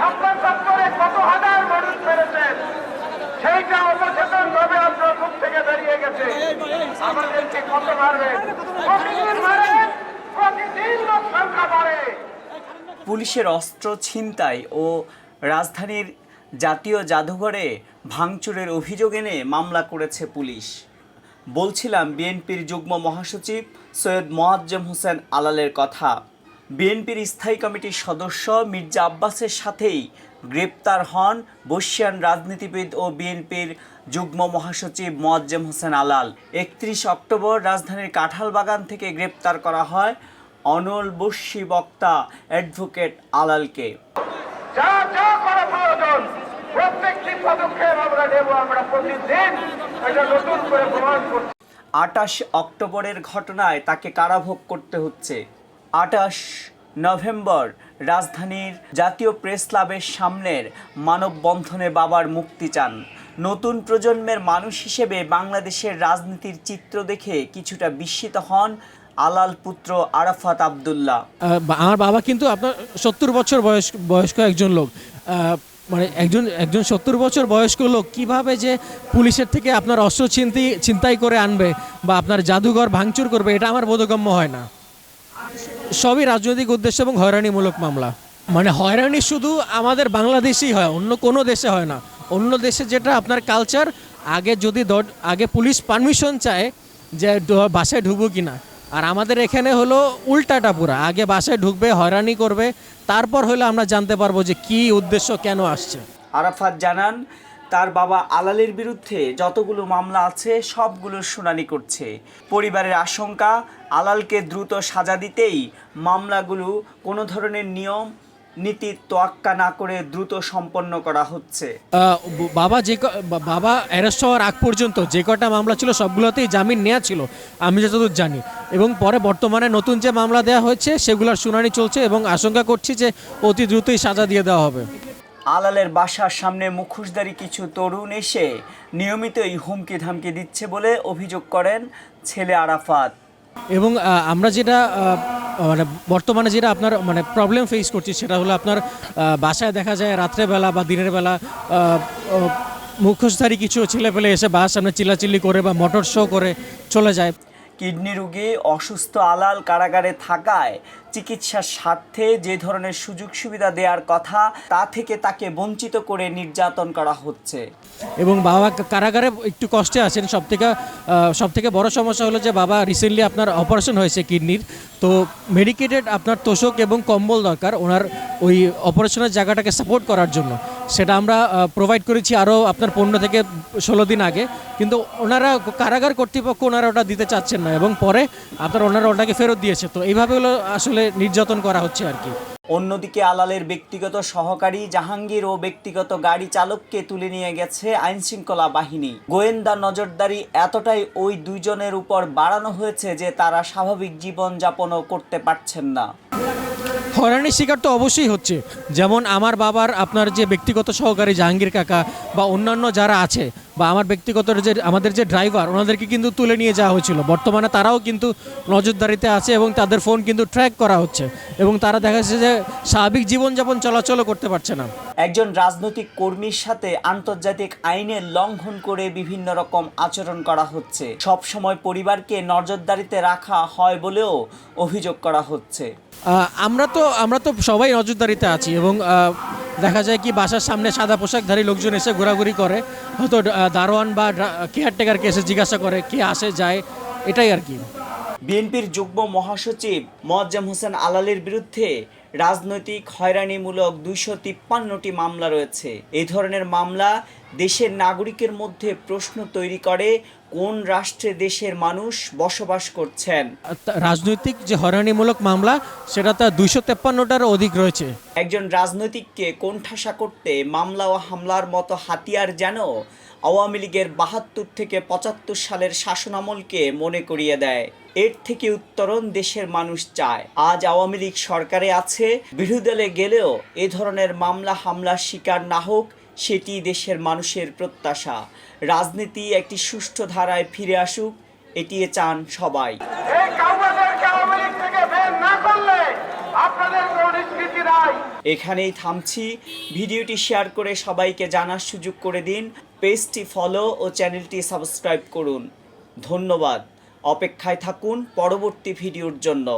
ছাপ্পান কত হাজার মানুষ মেরেছেন সেইটা অবচেতন ভাবে আপনার মুখ থেকে গেছে। আমাদেরকে কত মারবেন প্রতিদিন লোক সংখ্যা বাড়ে। পুলিশের অস্ত্র ছিনতাই ও রাজধানীর জাতীয় জাদুঘরে ভাঙচুরের অভিযোগ এনে মামলা করেছে পুলিশ। বলছিলাম বিএনপির যুগ্ম মহাসচিব সৈয়দ মোয়াজ্জেম হোসেন আলালের কথা। বিএনপির স্থায়ী কমিটির সদস্য মির্জা আব্বাসের সাথেই গ্রেপ্তার হন বর্ষিয়ান রাজনীতিবিদ ও বিএনপির যুগ্ম মহাসচিব মোয়াজ্জেম হোসেন আলাল। একত্রিশ অক্টোবর রাজধানীর কাঁঠালবাগান থেকে গ্রেপ্তার করা হয় অনল বর্ষী বক্তা অ্যাডভোকেট আলালকে। যা যা করা প্রয়োজন প্রত্যেকটি পদক্ষেপ আমরা নেব আমরা প্রতিদিন এটা নতুন করে প্রমাণ করছি। আটাশ অক্টোবরের ঘটনায় তাকে কারাভোগ করতে হচ্ছে। আটাশ নভেম্বর রাজধানীর জাতীয় প্রেস ক্লাবের সামনের মানববন্ধনে বাবার মুক্তি চান। নতুন প্রজন্মের মানুষ হিসেবে বাংলাদেশের রাজনীতির চিত্র দেখে কিছুটা বিস্মিত হন আলাল পুত্র আরাফাত আবদুল্লাহ। আমার বাবা কিন্তু আপনার সত্তর বছর বয়স, বয়স্ক একজন লোক। মানে একজন একজন সত্তর বছর বয়স্ক লোক কীভাবে যে পুলিশের থেকে আপনার অস্ত্র ছিনতি, ছিনতাই করে আনবে বা আপনার জাদুঘর ভাঙচুর করবে, এটা আমার বোধগম্য হয় না। সবই রাজনৈতিক উদ্দেশ্য এবং হয়রানিমূলক মামলা। মানে হয়রানি শুধু আমাদের বাংলাদেশেই হয় অন্য কোনো দেশে হয় না। অন্য দেশে যেটা আপনার কালচার আগে যদি আগে পুলিশ পারমিশন চায় যে বাসায় ঢুকবো কিনা। আর আমাদের এখানে হলো উল্টাটা পুরা। আগে বাসায় ঢুকবে হয়রানি করবে তারপর হলে আমরা জানতে পারব যে কি উদ্দেশ্য কেন আসছে। আরাফাত জানান তার বাবা আলালের বিরুদ্ধে যতগুলো মামলা আছে সবগুলোর শুনানি করছে। পরিবারের আশঙ্কা আলালকে দ্রুত সাজা দিতেই মামলাগুলো কোনো ধরনের নিয়ম নীতির তোয়াক্কা না করে দ্রুত সম্পন্ন করা হচ্ছে। বাবা যে বাবা অ্যারেস্ট হওয়ার আগ পর্যন্ত যে কটা মামলা ছিল সবগুলোতেই জামিন নেওয়া ছিল আমি যতদূর জানি। এবং পরে বর্তমানে নতুন যে মামলা দেওয়া হয়েছে সেগুলোর শুনানি চলছে এবং আশঙ্কা করছি যে অতি দ্রুতই সাজা দিয়ে দেওয়া হবে। আলালের বাসার সামনে মুখোশধারী কিছু তরুণ এসে নিয়মিতই হুমকি ধামকি দিচ্ছে বলে অভিযোগ করেন ছেলে আরাফাত। এবং আমরা যেটা মানে বর্তমানে যেটা আপনার মানে প্রবলেম ফেস করছি সেটা হলো আপনার বাসায় দেখা যায় রাত্রেবেলা বা দিনের বেলা মুখোশধারী কিছু ছেলেপেলে এসে বাস সামনে চিল্লাচিল্লি করে বা মোটর শো করে চলে যায়। কিডনি রোগে অসুস্থ আলাল কারাগারে থাকায় চিকিৎসার স্বার্থে যে ধরনের সুযোগ সুবিধা দেওয়ার কথা, তা থেকে তাকে বঞ্চিত করে নির্যাতন করা হচ্ছে। এবং বাবা কারাগারে একটু কষ্টে আছেন। সব থেকে বড় সমস্যা হলো যে বাবা রিসেন্টলি আপনার অপারেশন হয়েছে কিডনির। তো মেডিকেটেড আপনার তোষক এবং কম্বল দরকার ওনার ওই অপারেশনের জায়গাটাকে সাপোর্ট করার জন্য। সেটা আমরা প্রোভাইড করেছি আরও আপনার পনেরো থেকে ষোলো দিন আগে। কিন্তু ওনারা কারাগার কর্তৃপক্ষ ওনারা ওটা দিতে চাচ্ছেন না এবং পরে আপনার ওনারা ওটাকে ফেরত দিয়েছে। তো এইভাবে হলো আসলে নির্যাতন করা হচ্ছে আর কি। অন্যদিকে আলালের ব্যক্তিগত সহকারী জাহাঙ্গীর ও ব্যক্তিগত গাড়ি চালককে তুলে নিয়ে গেছে আইনশৃঙ্খলা বাহিনী। গোয়েন্দা নজরদারি এতটাই ওই দুইজনের উপর বাড়ানো হয়েছে যে তারা স্বাভাবিক জীবন যাপনও করতে পারছেন না। হয়রানির শিকার তো অবশ্যই হচ্ছে। যেমন আমার বাবার আপনার যে ব্যক্তিগত সহকারী জাহাঙ্গীর কাকা বা অন্যান্য যারা আছে বা আমার ব্যক্তিগত যে, আমাদের যে ড্রাইভার, ওনাদেরকে কিন্তু তুলে নিয়ে যাওয়া হয়েছিল। বর্তমানে তারাও কিন্তু নজরদারিতে আছে এবং তাদের ফোন কিন্তু ট্র্যাক করা হচ্ছে এবং তারা দেখা যাচ্ছে যে স্বাভাবিক জীবনযাপন চলাচলও করতে পারছে না। একজন রাজনৈতিক কর্মীর সাথে আন্তর্জাতিক আইনের লঙ্ঘন করে বিভিন্ন রকম আচরণ করা হচ্ছে। সব সময় পরিবারকে নজরদারিতে রাখা হয় বলেও অভিযোগ করা হচ্ছে। আমরা তো আমরা তো সবাই নজরদারিতে আছি এবং দেখা যায় কি বাসার সামনে সাদা পোশাকধারী লোকজন এসে ঘোরাঘুরি করে। হয়তো দারোয়ান বা কেয়ারটেকারকে এসে জিজ্ঞাসা করে কে আসে যায় এটাই আর কি। বিএনপির যুগ্ম মহাসচিব মোয়াজ্জেম হোসেন আলালের বিরুদ্ধে রাজনৈতিক হয়রানিমূলক দুইশো তিপ্পান্নটি মামলা রয়েছে। এই ধরনের মামলা দেশের নাগরিকের মধ্যে প্রশ্ন তৈরি করে কোন রাষ্ট্রে দেশের মানুষ বসবাস করছেন। রাজনৈতিক যে হয়রানিমূলক মামলা সেটা তার দুইশো তেপ্পান্নটারও অধিক রয়েছে। একজন রাজনৈতিককে কোণঠাসা করতে মামলা ও হামলার মতো হাতিয়ার যেন আওয়ামী লীগের বাহাত্তর থেকে পঁচাত্তর সালের শাসনামলকে মনে করিয়ে দেয়। এর থেকে উত্তরণ দেশের মানুষ চায়। আজ আওয়ামী লীগ সরকারে আছে বিরোধী দলে গেলেও এ ধরনের মামলা হামলার শিকার না হোক সেটি দেশের মানুষের প্রত্যাশা। রাজনীতি একটি সুষ্ঠু ধারায় ফিরে আসুক এটি চান সবাই। এখানেই থামছি। ভিডিওটি শেয়ার করে সবাইকে জানার সুযোগ করে দিন। পেজটি ফলো ও চ্যানেলটি সাবস্ক্রাইব করুন। ধন্যবাদ। অপেক্ষায় থাকুন পরবর্তী ভিডিওর জন্য।